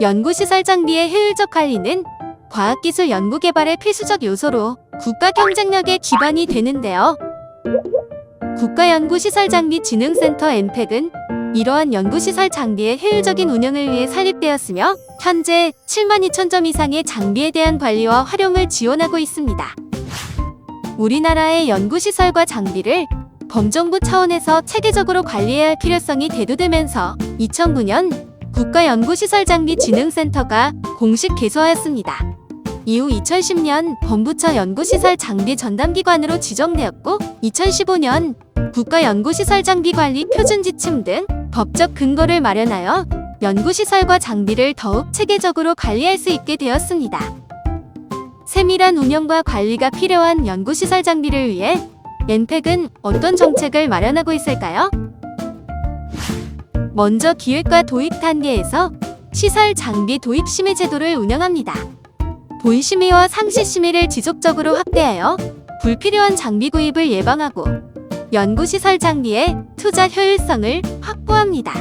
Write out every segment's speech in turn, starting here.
연구시설 장비의 효율적 관리는 과학기술 연구개발의 필수적 요소로 국가 경쟁력의 기반이 되는데요. 국가연구시설장비진흥센터 엔팩은 이러한 연구시설 장비의 효율적인 운영을 위해 설립되었으며 현재 7만 2천 점 이상의 장비에 대한 관리와 활용을 지원하고 있습니다. 우리나라의 연구시설과 장비를 범정부 차원에서 체계적으로 관리해야 할 필요성이 대두되면서 2009년 국가연구시설장비진흥센터가 공식 개소하였습니다. 이후 2010년 범부처 연구시설 장비 전담기관으로 지정되었고 2015년 국가연구시설장비관리 표준지침 등 법적 근거를 마련하여 연구시설과 장비를 더욱 체계적으로 관리할 수 있게 되었습니다. 세밀한 운영과 관리가 필요한 연구시설 장비를 위해 엔팩은 어떤 정책을 마련하고 있을까요? 먼저 기획과 도입 단계에서 시설 장비 도입 심의 제도를 운영합니다. 본 심의와 상시 심의를 지속적으로 확대하여 불필요한 장비 구입을 예방하고 연구시설 장비의 투자 효율성을 확보합니다.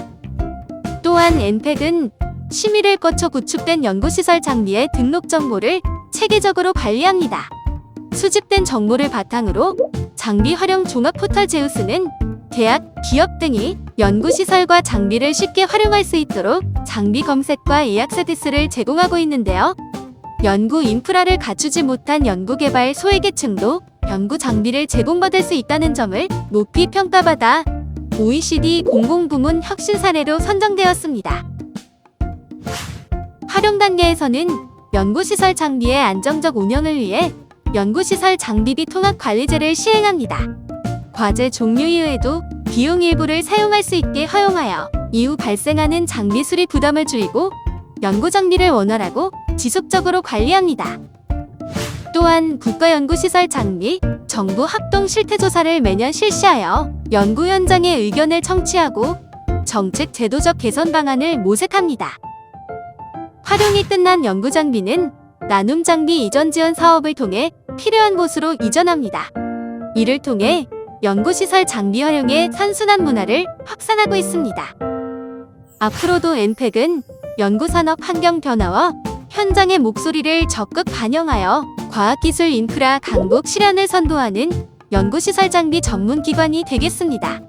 또한 엔팩은 심의를 거쳐 구축된 연구시설 장비의 등록 정보를 체계적으로 관리합니다. 수집된 정보를 바탕으로 장비 활용 종합 포털 제우스는 대학, 기업 등이 연구시설과 장비를 쉽게 활용할 수 있도록 장비 검색과 예약 서비스를 제공하고 있는데요. 연구 인프라를 갖추지 못한 연구개발 소외계층도 연구 장비를 제공받을 수 있다는 점을 높이 평가받아 OECD 공공부문 혁신 사례로 선정되었습니다. 활용 단계에서는 연구시설 장비의 안정적 운영을 위해 연구시설 장비비 통합 관리제를 시행합니다. 과제 종류 이외에도 비용 일부를 사용할 수 있게 허용하여 이후 발생하는 장비 수리 부담을 줄이고 연구 장비를 원활하고 지속적으로 관리합니다. 또한 국가연구시설 장비 정부 합동 실태조사를 매년 실시하여 연구 현장의 의견을 청취하고 정책 제도적 개선 방안을 모색합니다. 활용이 끝난 연구 장비는 나눔 장비 이전 지원 사업을 통해 필요한 곳으로 이전합니다. 이를 통해 연구시설 장비 활용의 선순환 문화를 확산하고 있습니다. 앞으로도 엔팩은 연구산업 환경 변화와 현장의 목소리를 적극 반영하여 과학기술 인프라 강국 실현을 선도하는 연구시설 장비 전문 기관이 되겠습니다.